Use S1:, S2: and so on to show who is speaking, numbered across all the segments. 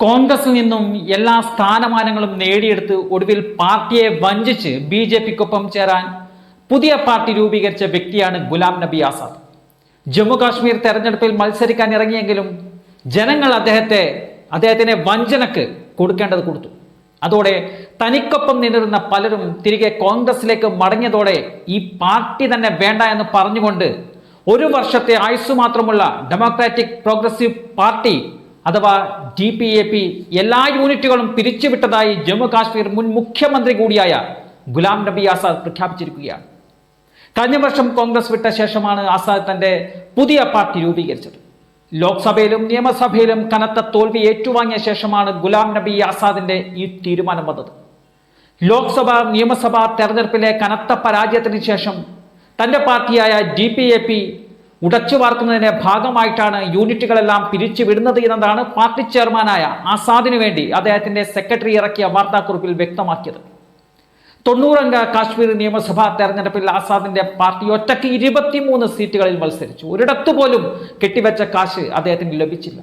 S1: കോൺഗ്രസിൽ നിന്നും എല്ലാ സ്ഥാനമാനങ്ങളും നേടിയെടുത്ത് ഒടുവിൽ പാർട്ടിയെ വഞ്ചിച്ച് ബി ജെ പിക്കൊപ്പം ചേരാൻ പുതിയ പാർട്ടി രൂപീകരിച്ച വ്യക്തിയാണ് ഗുലാം നബി ആസാദ്. ജമ്മു കാശ്മീർ തെരഞ്ഞെടുപ്പിൽ മത്സരിക്കാൻ ഇറങ്ങിയെങ്കിലും ജനങ്ങൾ അദ്ദേഹത്തെ അദ്ദേഹത്തിനെ വഞ്ചനക്ക് കൊടുക്കേണ്ടത് കൊടുത്തു. അതോടെ തനിക്കൊപ്പം നിന്നിരുന്ന പലരും തിരികെ കോൺഗ്രസിലേക്ക് മടങ്ങിയതോടെ ഈ പാർട്ടി തന്നെ വേണ്ട എന്ന് പറഞ്ഞുകൊണ്ട് ഒരു വർഷത്തെ ആയുസ് മാത്രമുള്ള ഡെമോക്രാറ്റിക് പ്രോഗ്രസീവ് പാർട്ടി അഥവാ ഡി പി എ പി എല്ലാ യൂണിറ്റുകളും പിരിച്ചുവിട്ടതായി ജമ്മു കാശ്മീർ മുൻ മുഖ്യമന്ത്രി കൂടിയായ ഗുലാം നബി ആസാദ് പ്രഖ്യാപിച്ചിരിക്കുകയാണ്. കഴിഞ്ഞ വർഷം കോൺഗ്രസ് വിട്ട ശേഷമാണ് ആസാദ് തന്റെ പുതിയ പാർട്ടി രൂപീകരിച്ചത്. ലോക്സഭയിലും നിയമസഭയിലും കനത്ത തോൽവി ഏറ്റുവാങ്ങിയ ശേഷമാണ് ഗുലാം നബി ആസാദിന്റെ ഈ തീരുമാനം വന്നത്. ലോക്സഭ നിയമസഭാ തെരഞ്ഞെടുപ്പിലെ കനത്ത പരാജയത്തിന് ശേഷം തന്റെ പാർട്ടിയായ ഡി പി എ പി ഉടച്ചു വാർക്കുന്നതിന്റെ ഭാഗമായിട്ടാണ് യൂണിറ്റുകളെല്ലാം പിരിച്ചു വിടുന്നത് എന്നതാണ് പാർട്ടി ചെയർമാനായ ആസാദിന് വേണ്ടി അദ്ദേഹത്തിന്റെ സെക്രട്ടറി ഇറക്കിയ വാർത്താക്കുറിപ്പിൽ വ്യക്തമാക്കിയത്. തൊണ്ണൂറംഗ കാശ്മീർ നിയമസഭാ തെരഞ്ഞെടുപ്പിൽ ആസാദിന്റെ പാർട്ടി ഒറ്റയ്ക്ക് ഇരുപത്തിമൂന്ന് സീറ്റുകളിൽ മത്സരിച്ചു. ഒരിടത്തു പോലും കെട്ടിവെച്ച കാശ് അദ്ദേഹത്തിന് ലഭിച്ചില്ല.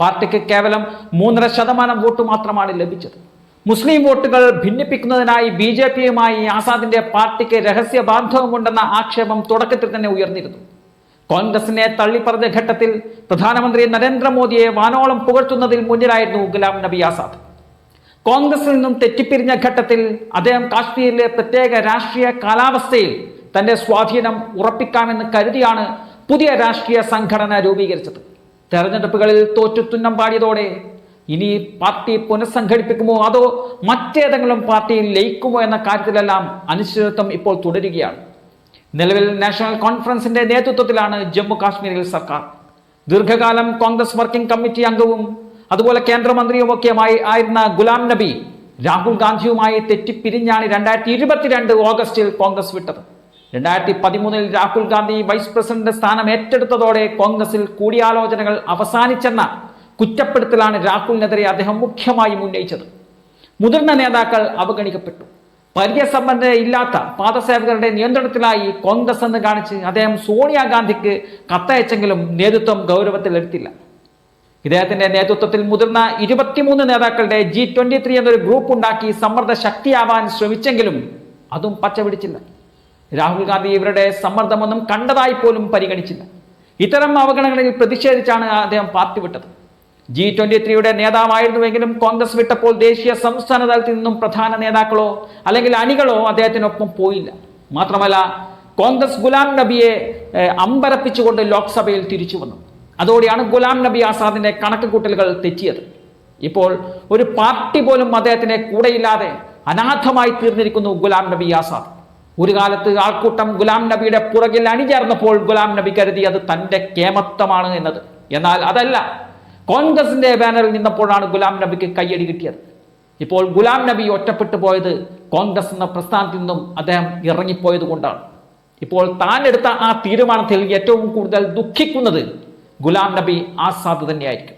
S1: പാർട്ടിക്ക് കേവലം മൂന്നര ശതമാനം വോട്ട് മാത്രമാണ് ലഭിച്ചത്. മുസ്ലിം വോട്ടുകൾ ഭിന്നിപ്പിക്കുന്നതിനായി ബി ജെ പിയുമായി ആസാദിന്റെ പാർട്ടിക്ക് രഹസ്യ ബാന്ധവമുണ്ടെന്ന ആക്ഷേപം തുടക്കത്തിൽ തന്നെ ഉയർന്നിരുന്നു. കോൺഗ്രസിനെ തള്ളിപ്പറഞ്ഞ ഘട്ടത്തിൽ പ്രധാനമന്ത്രി നരേന്ദ്രമോദിയെ വാനോളം പുകഴ്ത്തുന്നതിൽ മുന്നിലായിരുന്നു ഗുലാം നബി ആസാദ്. കോൺഗ്രസിൽ നിന്നും തെറ്റിപ്പിരിഞ്ഞ ഘട്ടത്തിൽ അദ്ദേഹം കാശ്മീരിലെ പ്രത്യേക രാഷ്ട്രീയ കാലാവസ്ഥയിൽ തന്റെ സ്വാധീനം ഉറപ്പിക്കാമെന്ന് കരുതിയാണ് പുതിയ രാഷ്ട്രീയ സംഘടന രൂപീകരിച്ചത്. തെരഞ്ഞെടുപ്പുകളിൽ തോറ്റുത്തുന്നം പാടിയതോടെ ഇനി പാർട്ടി പുനഃസംഘടിപ്പിക്കുമോ അതോ മറ്റേതെങ്കിലും പാർട്ടിയിൽ ലയിക്കുമോ എന്ന കാര്യത്തിലെല്ലാം അനിശ്ചിതത്വം ഇപ്പോൾ തുടരുകയാണ്. നിലവിൽ നാഷണൽ കോൺഫറൻസിന്റെ നേതൃത്വത്തിലാണ് ജമ്മു കാശ്മീരിൽ സർക്കാർ. ദീർഘകാലം കോൺഗ്രസ് വർക്കിംഗ് കമ്മിറ്റി അംഗവും അതുപോലെ കേന്ദ്രമന്ത്രിയുമൊക്കെയുമായി ആയിരുന്ന ഗുലാം നബി രാഹുൽ ഗാന്ധിയുമായി തെറ്റിപ്പിരിഞ്ഞാണ് രണ്ടായിരത്തി ഇരുപത്തിരണ്ട് ഓഗസ്റ്റിൽ കോൺഗ്രസ് വിട്ടത്. രണ്ടായിരത്തി പതിമൂന്നിൽ രാഹുൽ ഗാന്ധി വൈസ് പ്രസിഡന്റ് സ്ഥാനം ഏറ്റെടുത്തതോടെ കോൺഗ്രസിൽ കൂടിയാലോചനകൾ അവസാനിച്ചെന്ന കുറ്റപ്പെടുത്തലാണ് രാഹുലിനെതിരെ അദ്ദേഹം മുഖ്യമായും ഉന്നയിച്ചത്. മുതിർന്ന നേതാക്കൾ അവഗണിക്കപ്പെട്ടു. പരിചയസമ്പന്നത ഇല്ലാത്ത പാദസേവകരുടെ നിയന്ത്രണത്തിലായി കോൺഗ്രസ് എന്ന് കാണിച്ച് അദ്ദേഹം സോണിയാഗാന്ധിക്ക് കത്തയച്ചെങ്കിലും നേതൃത്വം ഗൗരവത്തിൽ ഗൗരവത്തിലെടുത്തില്ല ഇദ്ദേഹത്തിന്റെ നേതൃത്വത്തിൽ മുതിർന്ന ഇരുപത്തിമൂന്ന് നേതാക്കളുടെ ജി ട്വന്റി ത്രീ എന്നൊരു ഗ്രൂപ്പ് ഉണ്ടാക്കി സമ്മർദ്ദ ശക്തിയാവാൻ ശ്രമിച്ചെങ്കിലും അതും പച്ച പിടിച്ചില്ല രാഹുൽ ഗാന്ധി ഇവരുടെ സമ്മർദ്ദമൊന്നും കണ്ടതായി പോലും പരിഗണിച്ചില്ല. ഇത്തരം അവഗണനകളിൽ പ്രതിഷേധിച്ചാണ് അദ്ദേഹം പാർട്ടി വിട്ടത്. ജി ട്വന്റി ത്രീയുടെ നേതാവായിരുന്നുവെങ്കിലും കോൺഗ്രസ് വിട്ടപ്പോൾ ദേശീയ സംസ്ഥാന തലത്തിൽ നിന്നും പ്രധാന നേതാക്കളോ അല്ലെങ്കിൽ അണികളോ അദ്ദേഹത്തിനൊപ്പം പോയില്ല. മാത്രമല്ല കോൺഗ്രസ് ഗുലാം നബിയെ അമ്പരപ്പിച്ചുകൊണ്ട് ലോക്സഭയിൽ തിരിച്ചു വന്നു. അതോടെയാണ് ഗുലാം നബി ആസാദിന്റെ കണക്ക് കൂട്ടലുകൾ തെറ്റിയത്. ഇപ്പോൾ ഒരു പാർട്ടി പോലും അദ്ദേഹത്തിന്റെ കൂടെയില്ലാതെ അനാഥമായി തീർന്നിരിക്കുന്നു ഗുലാം നബി ആസാദ്. ഒരു കാലത്ത് ആൾക്കൂട്ടം ഗുലാം നബിയുടെ പുറകിൽ അണിചേർന്നപ്പോൾ ഗുലാം നബി കരുതി അത് തന്റെ കേമത്വമാണ് എന്നത്. എന്നാൽ അതല്ല കോൺഗ്രസിന്റെ ബാനറിൽ നിന്നപ്പോഴാണ് ഗുലാം നബിക്ക് കയ്യടി കിട്ടിയത്. ഇപ്പോൾ ഗുലാം നബി ഒറ്റപ്പെട്ടു പോയത് കോൺഗ്രസ് എന്ന പ്രസ്ഥാനത്തിൽ നിന്നും അദ്ദേഹം ഇറങ്ങിപ്പോയത് കൊണ്ടാണ്. ഇപ്പോൾ താൻ എടുത്ത ആ തീരുമാനത്തിൽ ഏറ്റവും കൂടുതൽ ദുഃഖിക്കുന്നത് ഗുലാം നബി ആസാദ് തന്നെയായിരിക്കും.